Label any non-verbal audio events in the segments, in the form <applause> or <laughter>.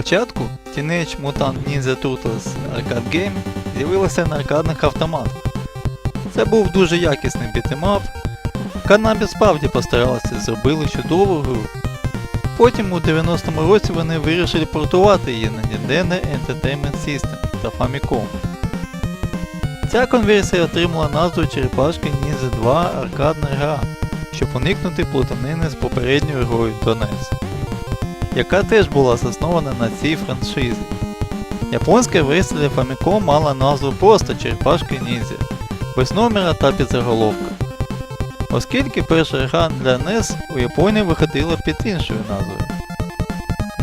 Спочатку Teenage Mutant Ninja Turtles Arcade Game з'явилася на аркадних автоматах. Це був дуже якісний бітемап. Канабі справді постаралися і зробили чудову гру. Потім у 90-му році вони вирішили портувати її на Nintendo Entertainment System та Famicom. Ця конверсія отримала назву Черепашки Ninja 2 аркадна гра, щоб уникнути плутанини з попередньою грою до NES, яка теж була заснована на цій франшизі. Японська версія для Famicom мала назву просто Черепашки Ніндзя, без номера та підзаголовка. Оскільки перша гра для NES у Японії виходила під іншою назвою.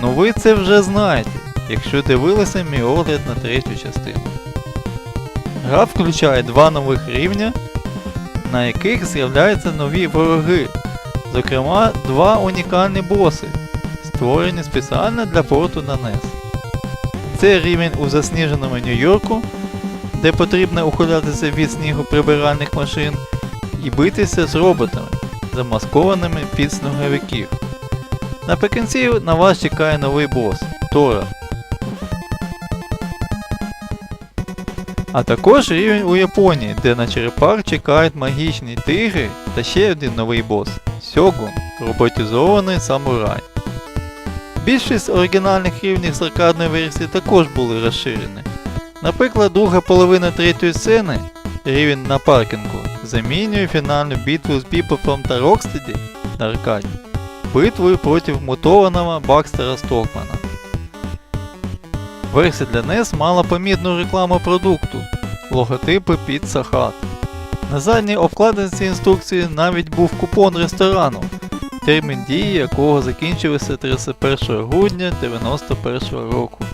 Ну ви це вже знаєте, якщо дивилися мій огляд на третю частину. Гра включає два нових рівня, на яких з'являються нові вороги, зокрема два унікальні боси, створені спеціально для порту на NES. Це рівень у засніженому Нью-Йорку, де потрібно ухилятися від снігу прибиральних машин і битися з роботами, замаскованими під сніговиків. Наприкінці на вас чекає новий бос Тора. А також рівень у Японії, де на черепах чекають магічні тигри та ще один новий бос Сьогун, роботизований самурай. Більшість оригінальних рівнів з аркадної версії також були розширені. Наприклад, друга половина третьої сцени, рівень на паркінгу, замінює фінальну битву з Біпопом та Рокстеді на аркаді битвою проти мутованого Бакстера Стокмана. Версія для NES мала помітну рекламу продукту, логотипи під Сахат. На задній обкладинці інструкції навіть був купон ресторану, термін дії якого закінчився 31 грудня 91 року.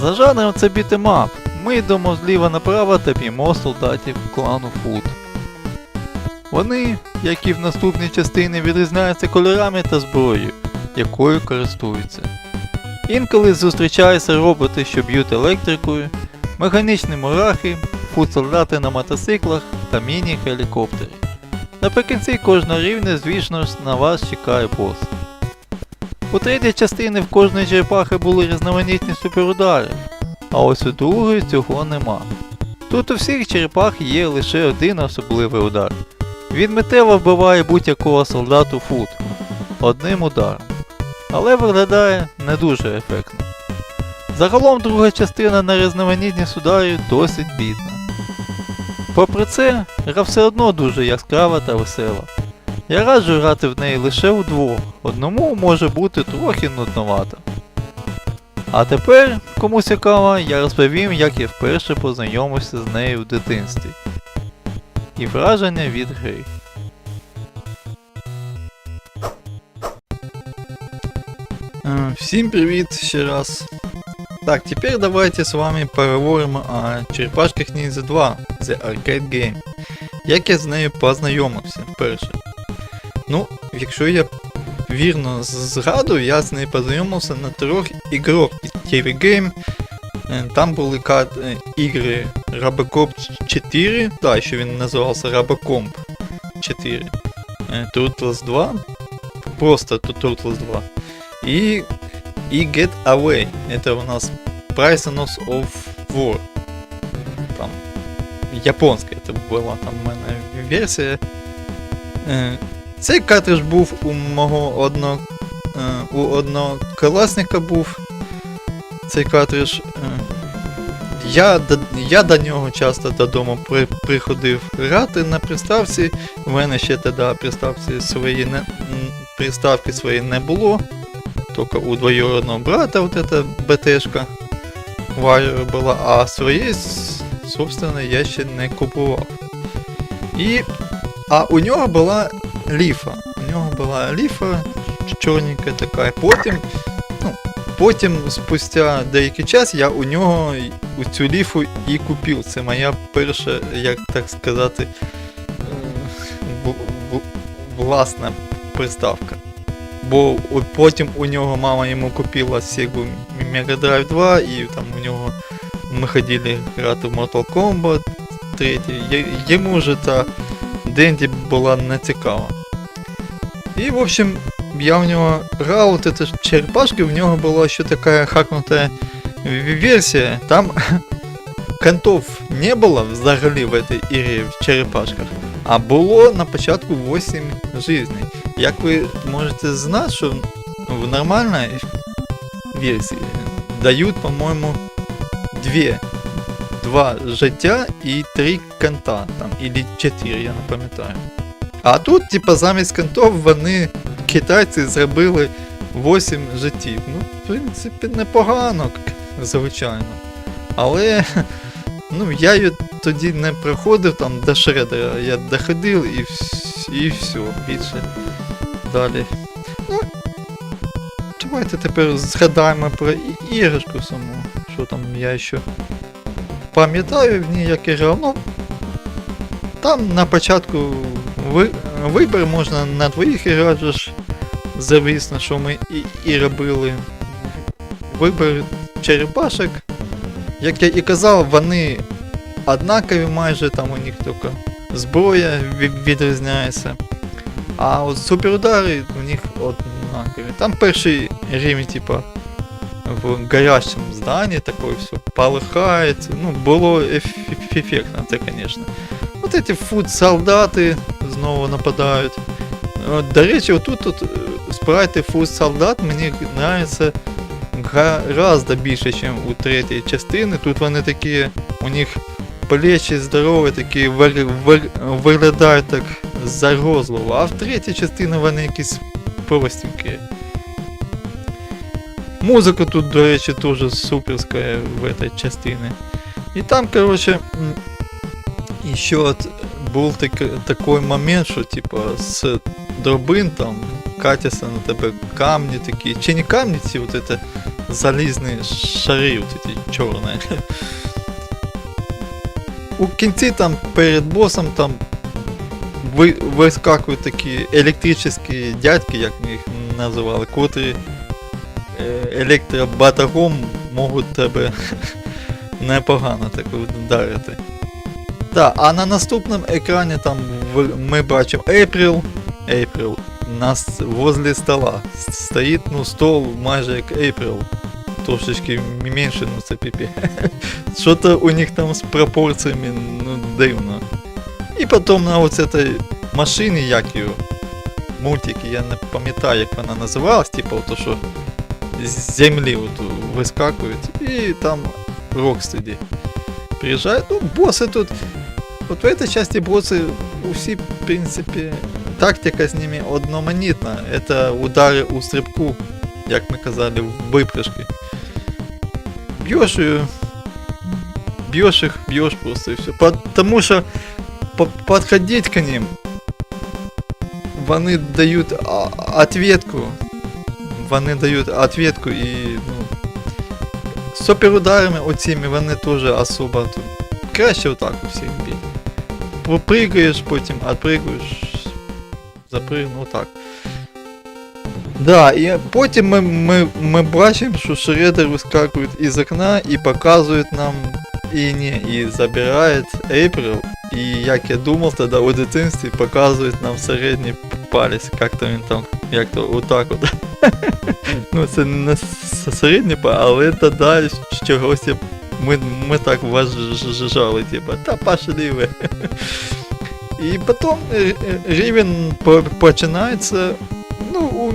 За жанром це бітемап. Ми йдемо зліва направо та б'ємо солдатів клану Фуд. Вони, як і в наступній частині, відрізняються кольорами та зброєю, якою користуються. Інколи зустрічаються роботи, що б'ють електрикою, механічні мурахи, фуд-солдати на мотоциклах та міні-гелікоптери. Наприкінці кожного рівня, звісно ж, на вас чекає бос. У третій частині в кожної черепахи були різноманітні суперудари, а ось у другої цього нема. Тут у всіх черепах є лише один особливий удар. Він миттєво вбиває будь-якого солдату фут одним ударом. Але виглядає не дуже ефектно. Загалом друга частина на різноманітність ударів досить бідна. Попри це, гра все одно дуже яскрава та весела. Я раджу грати в неї лише удвох, одному може бути трохи нудновато. А тепер, кому цікаво, я розповім, як я вперше познайомився з нею в дитинстві. І враження від гри. Е, Всім привіт ще раз. Так, теперь давайте з вами поговоримо о Черепашках Ninja 2 The Arcade Game. Як я з нею познайомився вперше. Ну, якщо я вірно згадую, я з нею познайомився на трьох іграх TV Game. Е, Там були кат... е, ігри Robocop 4, так, що він називався Robocop 4. е, Turtles 2, просто Turtles 2. И, и Get Away. Это у нас Prisoners of War. Там японська це була там у мене версія. Е, Цей картридж був у мого одно, е, у однокласника був. Цей картридж. Е, я, я до нього часто додому при, приходив грати на приставці. У мене ще тоді приставці свої не, приставки свої не було. Только у двоюродного брата вот эта БТшка Wire была, а своей, собственно, я ще не купував. І, а у нього була ліфа. У нього була ліфа чорненька така. І Потім, ну, потім, спустя деякий час, я у нього у цю ліфу і купив. Це моя перша, як так сказати, е, власна приставка. Бо потім у нього мама йому купила Sega Mega Drive 2, і там у нього ми ходили грати в Mortal Kombat 3. Є- Йому вже та Денді була не цікава. І, в общем, я в нього грав, от это ж черепашки, в нього була ще така хакнута версія. Там <laughs> контов не було взагалі в этой ігрі в черепашках, а було на початку 8 жизней. Як ви можете знати, що в нормальній версії дають, по-моєму, дві. Два життя і три конта, там, или чотири, я не пам'ятаю. А тут, типа, замість контов вони, китайці, зробили 8 життів. Ну, в принципі, непогано, звичайно. Але <laughs> ну, я її тоді не проходив там до шредера, я доходив і, і все, більше далі. Ну, давайте тепер згадаємо про іграшку саму. Що там я ще пам'ятаю в ній, як я грав. Ну, там на початку ви, вибір можна на двоїх же звісно, що ми і, і робили. Вибір черепашок. Як я і казав, вони однакові майже, там у них тільки зброя ві- відрізняється. А от суперудари у них однакові. Там перший рівень, типа, в горящем здании такое все полыхает. Ну, було еф- ефектно, це, конечно. Вот эти фуд-солдати знову нападають. От, до речі, отут тут е, спрайти фуд-солдат мені нравиться гораздо більше, ніж у третій частини. Тут вони такі, у них плечі здорові, такі вир, вир, виглядають так загрозливо. А в третій частині вони якісь простенькі. Музика тут, до речі, теж суперська в этой частині. І там, короче, м, еще от був так, такой момент, що типа з дробин там катяться на тебе камні такі. Чи не камні ці вот это залізні шари, вот эти чорні. <laughs> У кінці там перед босом там ви, вискакують такі електричні дядьки, як ми їх називали, котрі е, електробатагом можуть тебе <laughs> непогано так вдарити. Так, а на наступному екрані там ми бачимо April. April. Нас возле стола стоїть, ну, стол майже як April. Трошечки менше, ну це піпі. <laughs> Що-то у них там з пропорціями, ну, дивно. І потім на ось цій машині, як її, мультики, я не пам'ятаю, як вона називалась, типу, то що з землі от вискакують, і там Рокстеді приїжджають. Ну, боси тут. От в этой части боссы усі, в принципі, тактика з ними одноманітна. Это удари у стрибку, як ми казали, в випрыжки. Б'єш її, б'єш їх, б'єш просто і все. Потому що по- подходить к ним, вони дають а- ответку. Вони дають ответку і, ну, суперударами оціми вони теж особо тут. Краще отак у всіх бій. Попригаєш, потім отпригуєш, запригнув отак. Да, і потім ми, ми, ми бачимо, що Шредер вискакує із окна і показує нам і не, і забирає April. І як я думав тоді у дитинстві, показує нам середній палець, як то він там, як то отак от. <laughs> ну це не середній палець, але тоді чогось ми, ми так вважали, типа, та пошли. І потім рівень по- починається ну, у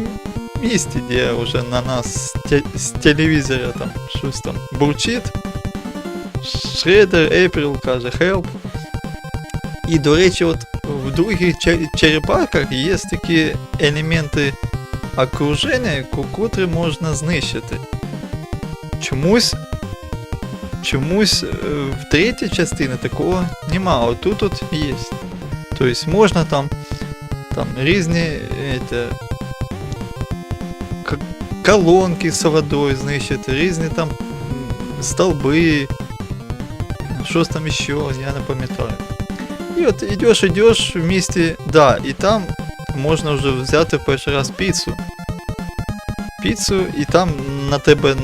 місті, де вже на нас з те- телевізора там щось там бурчить. Шредер, April каже help. І, до речі, от в других чер- черепахах є такі елементи окруження, ко- котрі можна знищити. Чомусь чомусь е, в третій частині такого нема, а тут от є. Тобто можна там, там різні это, к- колонки з водою знищити, різні там м, столби, щось там ще, я не пам'ятаю. І от ідеш, ідеш в місті, да, і там можна вже взяти перший раз піцу. Піцу, і там на тебе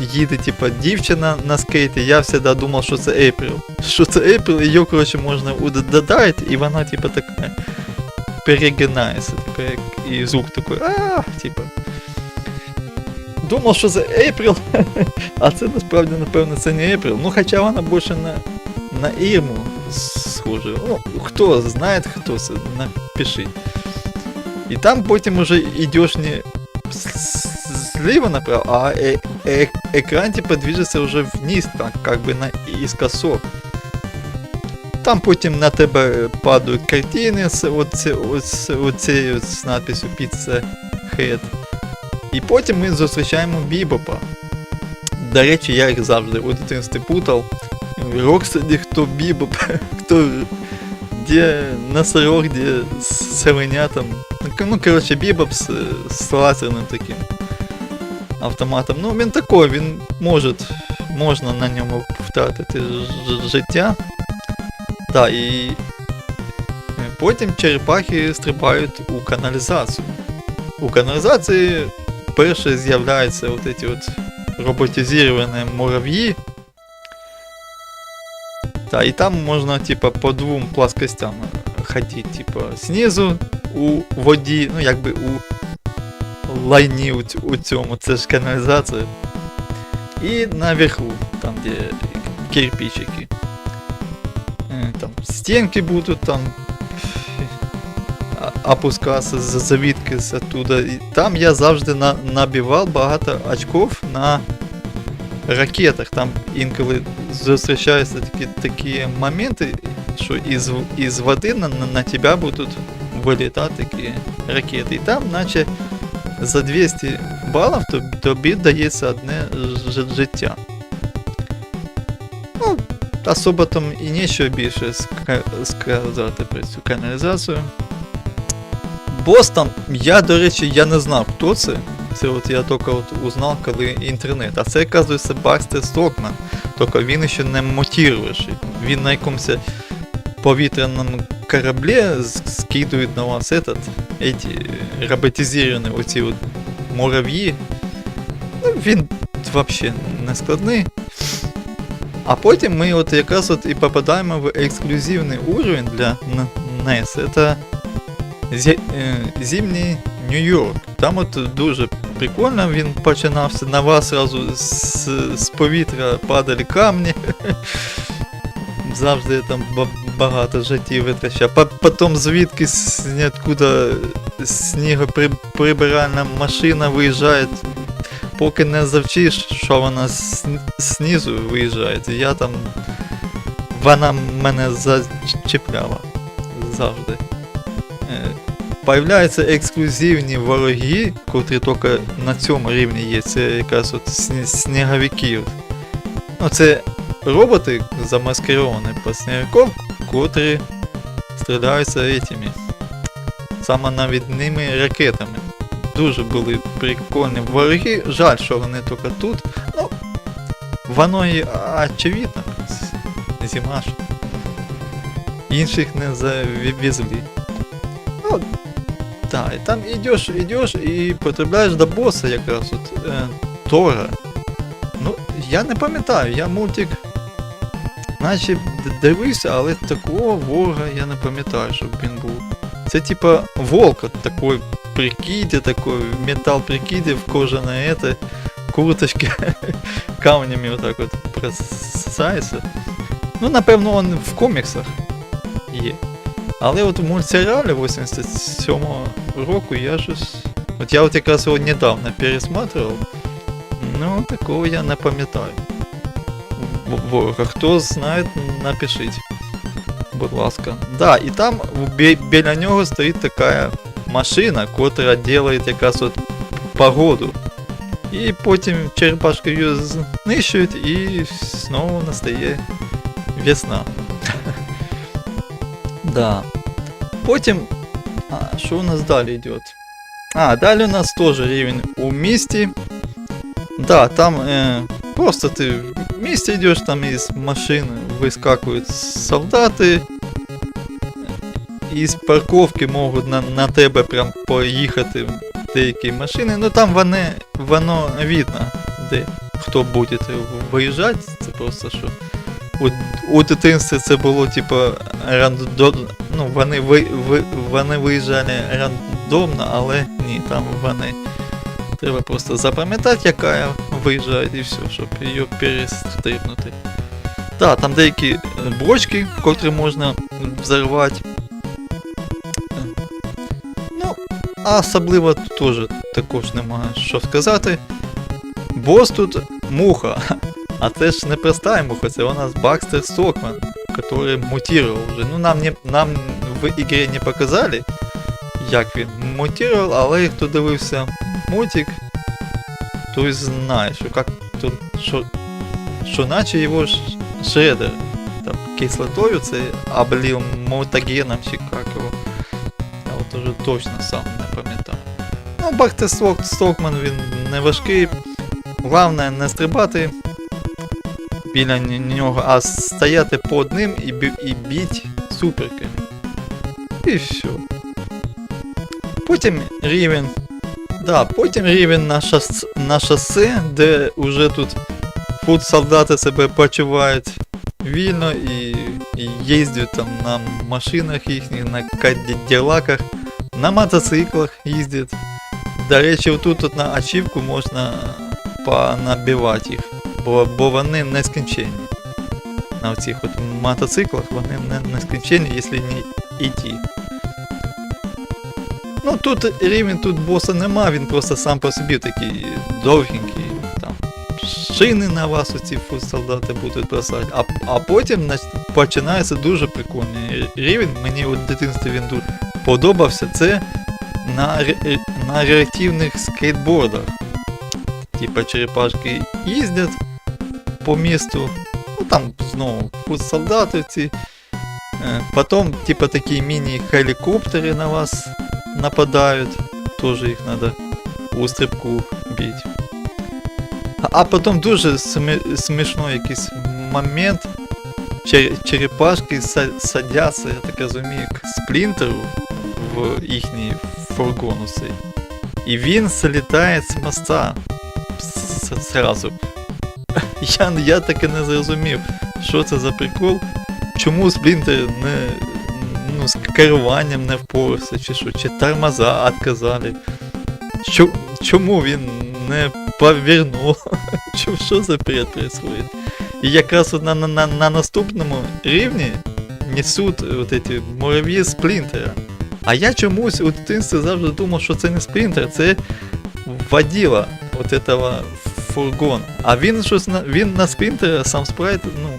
їде, типа, дівчина на скейті, я завжди думав, що це April. Що це April, її, коротше, можна удодати, і вона, типа, така перегинається, типа, як, і звук такий, а типа. Думав, що це April, <laughs> а це насправді, напевно, це не April. Ну, хоча вона більше на, на Ірму схожа. Ну, хто знає, хто це, напишіть. І там потім уже йдеш не с- слева направо, а э- э- экран типа движется уже вниз, так, как бы на искосок. Там потім на тебе падають картини з оце, оце, оцею от з надписю Pizza Head. І потім ми зустрічаємо Бібопа. До речі, я їх завжди у дитинстві путав. Рокстеді, хто Бібоп, <laughs> хто де носорог, де з селенятом. Ну, к- Ну, коротше, Бібоп з, з лазерним таким автоматом. Ну, він такий, він може, можна на ньому втратити ж- життя. Так, і потім черепахи стрибають у каналізацію. У каналізації перше з'являються от ці от роботизовані мурав'ї. Та, і там можна, типа, по двом плоскостям ходити, типа, знизу у воді, ну якби у лайні у, ць- у цьому, це ж каналізація. І наверху, там де кирпичики. Е, Там стінки будуть, там а- опускатися з завітки з оттуда. І там я завжди на, набивав багато очков на ракетах. Там інколи зустрічаються такі, такі моменти, що із, із води на, на, тебе будуть вилітати такі ракети. І там, наче за 200 балів тоб- тобі дається одне життя. Ну, особо там і нічого більше сказати про цю каналізацію. Бос я, до речі, я не знав, хто це. Це от я тільки от узнав, коли інтернет. А це, оказується, Барстер Стокман. Тільки він ще не мотивуючий. Він на якомусь повітряному кораблі скидують на вас этот, эти роботизовані оці от мурав'ї. Ну, він взагалі не складний. А потім ми от якраз от і попадаємо в ексклюзивний уровень для NES. Це зі- е, зимній Нью-Йорк. Там от дуже прикольно він починався. На вас зразу з, з повітря падали камні. <laughs> Завжди там багато життів витрачав. Потім звідки ніоткуда снігоприбиральна машина виїжджає. Поки не завчиш, що вона знизу виїжджає. Я там. Вона мене зачіпляла завжди. Появляються ексклюзивні вороги, котрі тільки на цьому рівні є. Це якраз от сні- сніговики. Ну, це роботи замаскировані по снігом, котрі стріляються этими самонавідними ракетами. Дуже були прикольні вороги. Жаль, що вони тільки тут. Ну, воно і очевидно. Зима ж. Інших не завезли. Ну, так, і там ідеш, ідеш і потрапляєш до боса якраз от е, Тора. Ну, я не пам'ятаю, я мультик наче дивився, але такого ворога я не пам'ятаю, щоб він був. Це типа волк от такой прикиде, такой металл прикиде в кожаное это, курточки <laughs> камнями вот так вот бросається. Ну, напевно, він в коміксах є. Але от в мультсеріалі 87-го року я щось. От я от якраз його недавно пересматривав. Ну, такого я не пам'ятаю. В- Ворога. Хто знає, напишіть. Будь ласка. Да, і там в- бі- біля нього стоїть така машина, котра робить якраз от погоду. І потім черепашки її знищують і знову настає весна. Да. Потім. А, що у нас далі йде? А, далі у нас теж рівень у місті. Да, там е, просто ти в місті йдеш, там із машин вискакують солдати. Із парковки можуть на, на тебе прям поїхати деякі машини. Ну там вони, воно видно, де хто буде виїжджати. Це просто що. У, у дитинстві це було типу рандо, ну, вони, ви, ви, вони виїжджали рандомно, але ні, там вони. Треба просто запам'ятати, яка виїжджає і все, щоб її перестрибнути. Так, там деякі бочки, котрі можна взорвати. Ну, а особливо теж також немає що сказати. Бос тут муха. А це ж не проста муха, це у нас Бакстер Стокман, который мутировал уже. Ну, нам, не, нам в ігрі не показали, як він мутував, але хто дивився мультик, той знає, що как тут, що, що наче його шредер там кислотою це облив мутагеном чи як його. Я от уже точно сам не пам'ятаю. Ну, Бахтер Сток, Стокман він не важкий. Головне не стрибати біля н- нього, а стояти под ним і, бі- і біть суперками. І все. Потім рівень. Да, потім рівень на, шос... на шосе, де уже тут фуд солдати себе почувають вільно і, і їздять там на машинах їхніх, на каділаках, на мотоциклах їздять. До речі, отут от на ачівку можна понабивати їх, Бо, бо вони нескінченні. На цих от мотоциклах вони не, нескінченні, якщо не йти. Ну тут рівень тут боса нема, він просто сам по собі такий довгенький. Там шини на вас оці солдати будуть бросати. А, а потім починається дуже прикольний рівень. Мені от в дитинстві він дуже подобався. Це на, на реактивних скейтбордах. Типа черепашки їздять по місту. Ну там знову фут солдати ці. Е, Потом, типа такі міні-хелікоптери на вас нападают. Тоже их надо у стрибку бить. А, а потом дуже смі- смішно якийсь момент. Чер- черепашки са- садяться, я так розумію, к сплінтеру в їхній фургон цей. І він залітає з моста. С- с- Сразу. <laughs> Я, я таки не зрозумів, що це за прикол. Чому сплінтер не, ну, з керуванням не впорався, чи що, чи тормоза відказали. Чо, чому він не повернув? <laughs> Що, що за бред происходит? І якраз на, на, на, на наступному рівні несуть от эти мурав'ї сплінтера. А я чомусь у дитинстві завжди думав, що це не сплінтер, це воділа от этого фургона. А він щось на він на сплінтера сам спрайт, ну.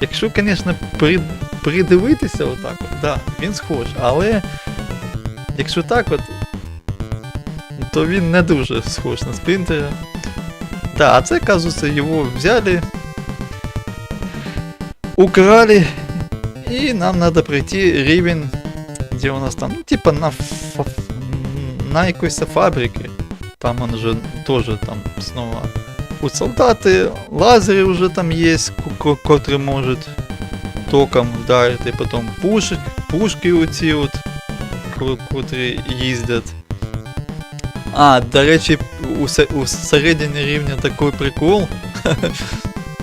Якщо, звісно, при, придивитися отак, от, да, він схож, але якщо так от, то він не дуже схож на спринтера. Да, а це, кажется, його взяли, украли, і нам треба пройти рівень, де у нас там, ну, типа на, на якоїсь фабрики. Там он же тоже там снова у солдати лазери вже там є, ко- котрі можуть током вдарити, потім пушки, пушки оці от, ко- котрі їздять. А, до речі, у, у середині рівня такий прикол. <laughs>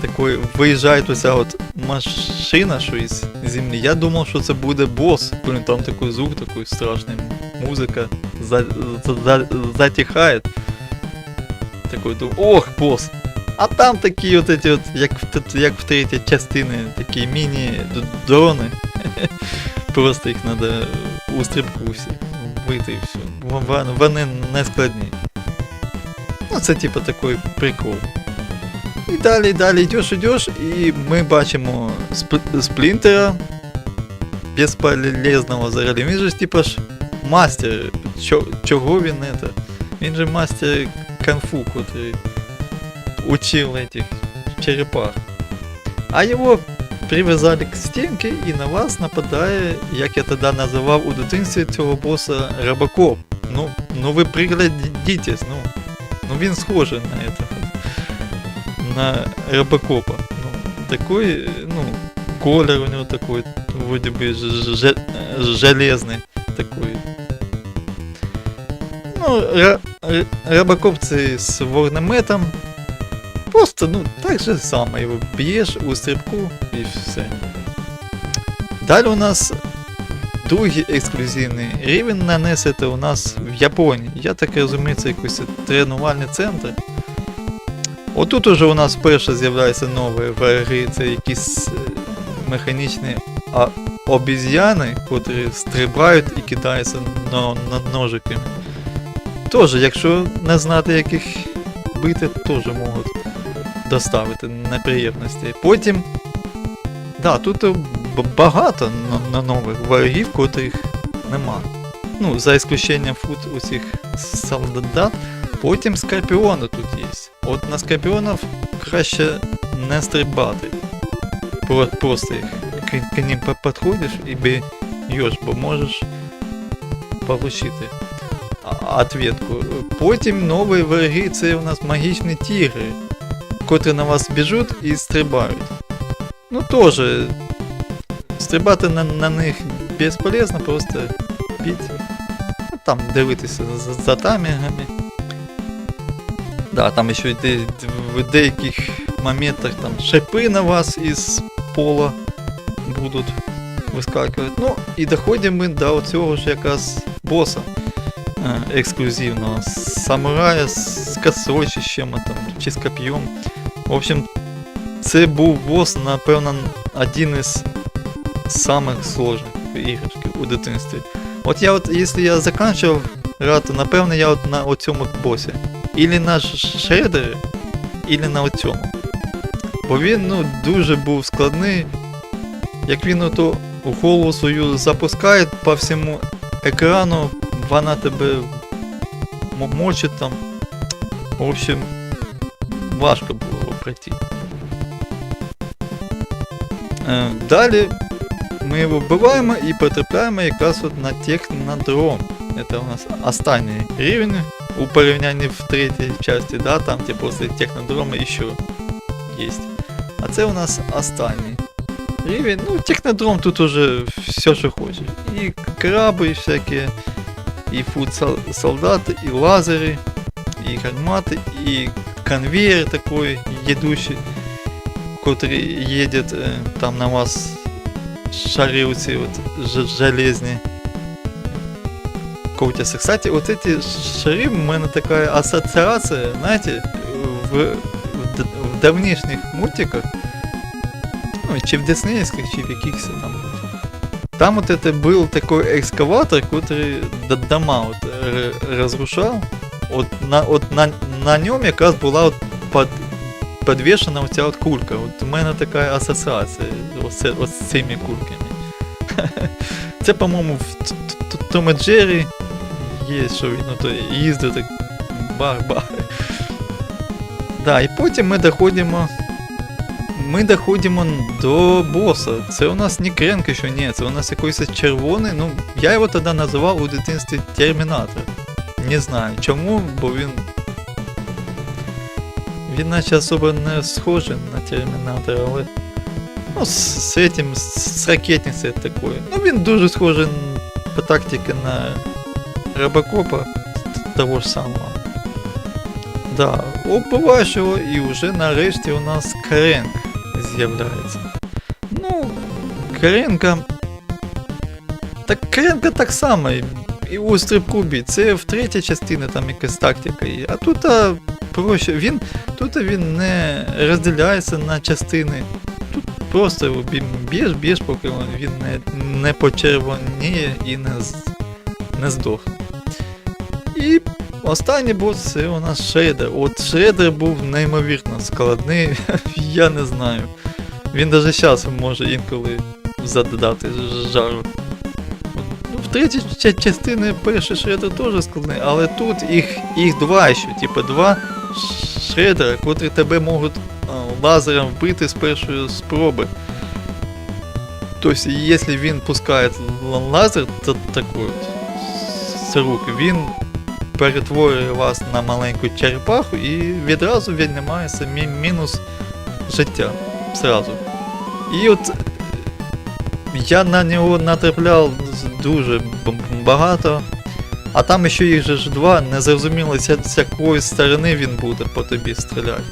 Такий виїжджає оця от машина, що із землі. Я думав, що це буде бос. Блін, там такий звук, такий страшний. Музика за, за, за, затихає. Такой думаю, ох, босс. А там такі от эти от, як як в третій частині, такі міні-дрони. <laughs> Просто їх треба у стрибку всі вбити і все. Вони не складні. Ну, це типу такий прикол. І далі, далі йдеш, йдеш, і ми бачимо сп- сплінтера безполезного взагалі. Він же ж типа ж мастер. Чо, чого він это? Він же мастер конфу, котрий учил этих черепах. А його прив'язали к стінки і на вас нападає, як я тоді називав у дитинстві цього боса Робокоп. Ну, ну ви приглядітесь, ну. Ну він схожий на это. На Робокопа. Ну, такой, ну, колер у него такой, вроде бы ж- ж- железный такой. Ну, Ра- Р- Робокоп це з вогнеметом. Просто, ну, так же само його б'єш у стрибку і все. Далі у нас другий ексклюзивний рівень нанесете у нас в Японії. Я так розумію, це якийсь тренувальний центр. Отут уже у нас вперше з'являються нові враги, це якісь е, механічні обіз'яни, котрі стрибають і кидаються ножиками. Тож, якщо не знати, яких бити, теж можуть доставити неприємності. Потім. Да, тут багато на, нових ворогів, котрих нема. Ну, за ісключенням фут усіх солдат. Потім скорпіони тут є. От на скорпіонів краще не стрибати. Просто їх к, к ним підходиш і б'єш, бо можеш получити ответку. Потім нові вороги це у нас магічні тігри, котрі на вас біжуть і стрибають. Ну теж, стрибати на, на них безполезно, просто біть. Ну, там дивитися за, за таймінгами. Да, там ще де, в деяких моментах там шипи на вас із пола будуть вискакувати. Ну, і доходимо ми до цього ж якраз боса ексклюзивного. Самурая з косочищем там, чи з коп'єм. В общем, це був бос, напевно, один із самих сложних іграшків у дитинстві. От я от, якщо я закінчив грати, напевно, я от на цьому босі. Ілі на шредері, ілі на цьому. Бо він ну, дуже був складний. Як він ото голову свою запускає по всьому екрану, вона тебе м- мочить там. В общем, важко було його пройти. Е, Далі ми його вбиваємо і потрапляємо якраз от на технодром. Це у нас останній рівень у порівнянні в третій часті, да, там де после технодрома ще є. А це у нас останній рівень. Ну, технодром тут уже все, що хочеш. І краби всякі, і фуд сол- солдати, і лазери, і гармати, і конвейер такой їдущий, котрий їде е, там на вас шари оці от ж- железні. Коутясы. Кстати, вот эти шари, у мене такая ассоциация, знаете, в, в, д- в давнішніх мультиках, ну, чи в диснеївських, чи в якихось там. Там вот это был такой экскаватор, который д- дома вот р- разрушал. От на, от на, на ньому якраз була от под, подвешена оця от кулька. От у мене така асоціація оце, от з цими кульками. Це, <laughs> по-моєму, в Т- Т- Т- Том і Джері є, що він ото їздив так бах-бах. <laughs> Да, і потім ми доходимо. Ми доходимо до боса. Це у нас не Кренк ще, ні, це у нас якийсь червоний. Ну, я його тоді називав у дитинстві Термінатор. Не знаю чому, бо він. Він наче особо не схожий на Термінатора, але. Ну, з, этим, з, ракетницею такою. Ну, він дуже схожий по тактике на Робокопа того ж самого. Да, убиваєш його і вже нарешті у нас Кренк з'являється. Ну, Кренка. Так Кренка так само. і- у стрибку бій. Це в третій частині там якась тактика є. А тут проще. Він, тут він не розділяється на частини. Тут просто б'єш, б'єш, поки він не, не почервоніє і не, не здохне. І останній бос це у нас Шредер. От Шредер був неймовірно складний, <laughs> я не знаю. Він навіть зараз може інколи задати жару. Ну, в третій ча- частині перший шредер теж складний, але тут їх, їх два ще, типу два шредера, котрі тебе можуть лазером вбити з першої спроби. Тобто, якщо він пускає лазер та, такий от з рук, він перетворює вас на маленьку черепаху і відразу віднімається мі- мінус життя. Сразу. І от я на нього натрапляв дуже багато. А там ще їх же ж два, не зрозуміло, з якої сторони він буде по тобі стріляти.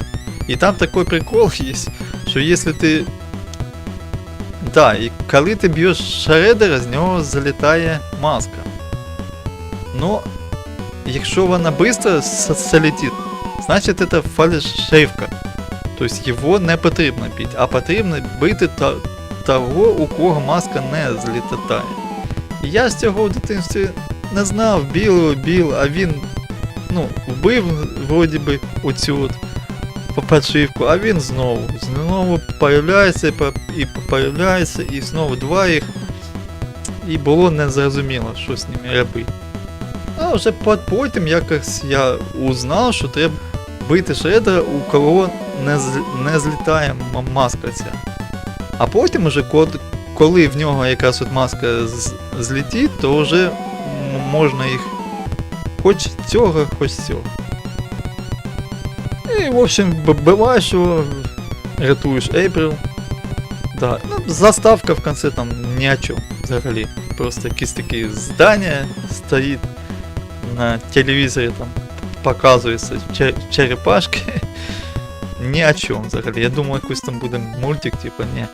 І там такий прикол є, що якщо ти Да, і коли ти б'єш шредера, з нього залітає маска. Ну, якщо вона швидко с- залетить, значить це фальшивка. Тобто його не потрібно бити, а потрібно бити того, у кого маска не злітає. Я з цього в дитинстві не знав, білого біл, а він ну, вбив вроді би оцю от попадшивку, а він знову. Знову появляється і появляється, і знову два їх. І було незрозуміло, що з ними робити. А вже потім якось я узнав, що треба бити шредера, у кого не, з, не злітає маска ця. А потім уже коли в нього якраз от маска з- злетить, то вже можна їх хоч цього, хоч цього. І, в общем, б- буває, що рятуєш April. Да. Ну, заставка в конце там ні о чому взагалі. Просто якісь такі здання стоїть на телевізорі там показуються чер- черепашки. <laughs> Ні о чому взагалі. Я думаю, якийсь там буде мультик, типа, ні.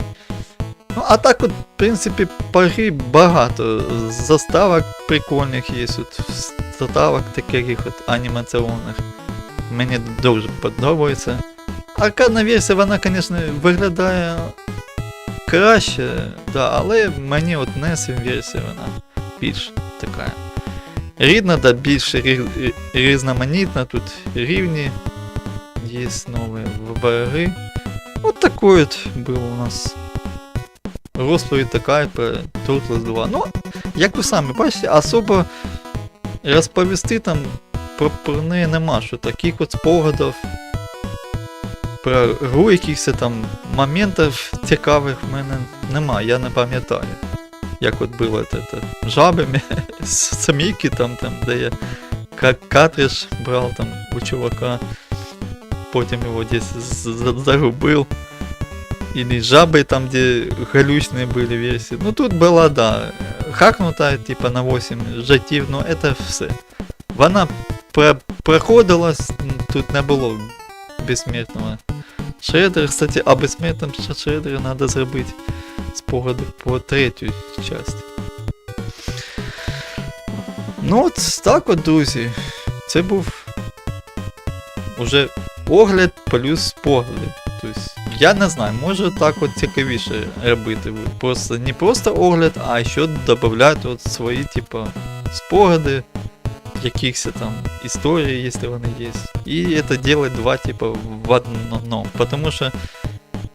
Ну, а так от, в принципі, по грі багато заставок прикольних є, от заставок таких от анімаційних. Мені дуже подобається. Аркадна версія, вона, звісно, виглядає краще, да, але мені от NES версія вона більш така. Рідна, да, більш рі- рі- різноманітна, тут рівні є нові враги. Вот такой вот был у нас розповідь така про Turtles 2. Ну, як ви самі бачите, особо розповісти там про, про неї нема, що таких от спогадів про гру якихось там моментів цікавих в мене нема, я не пам'ятаю. Як от було це, це жабами, <laughs> саміки там, там, де я ка- картридж брав там у чувака, потім його десь з- з- загубив. Или жабы там, где галючные были версии. Ну тут была, да, хакнута, типа на 8 життів, но это все. Вона про- проходилась, м, тут не було безсмертного шредера. Кстати, а безсмертним ш- шредера треба зробити спогади по третю часть. Ну от так от, друзі. Це був уже огляд плюс спогади. Тобто, я не знаю, може так от цікавіше робити. Просто не просто огляд, а ще додати от свої, типа, спогади, якихось там історій, якщо вони є. І це делать два, типа, в одному. Потому що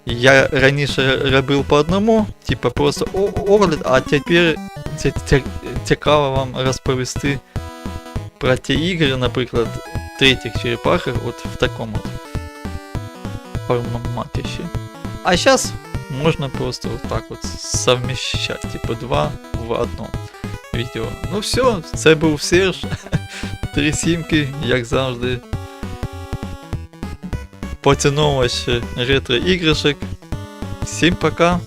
я раніше робив по одному, типа просто о- огляд, а тепер ці- ці- цікаво вам розповісти про ті ігри, наприклад, третіх черепахах, от в такому от форматі ще. А сейчас можно просто вот так вот совмещать, типа два в одном відео. Ну все, це був Серж. <laughs> Три сімки, як завжди. Поціновувач ретро іграшок. Всім пока.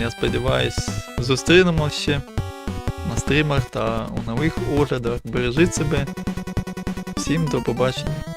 Я сподіваюсь, зустрінемо ще на стрімах та у нових оглядах. Бережіть себе. Всім до побачення.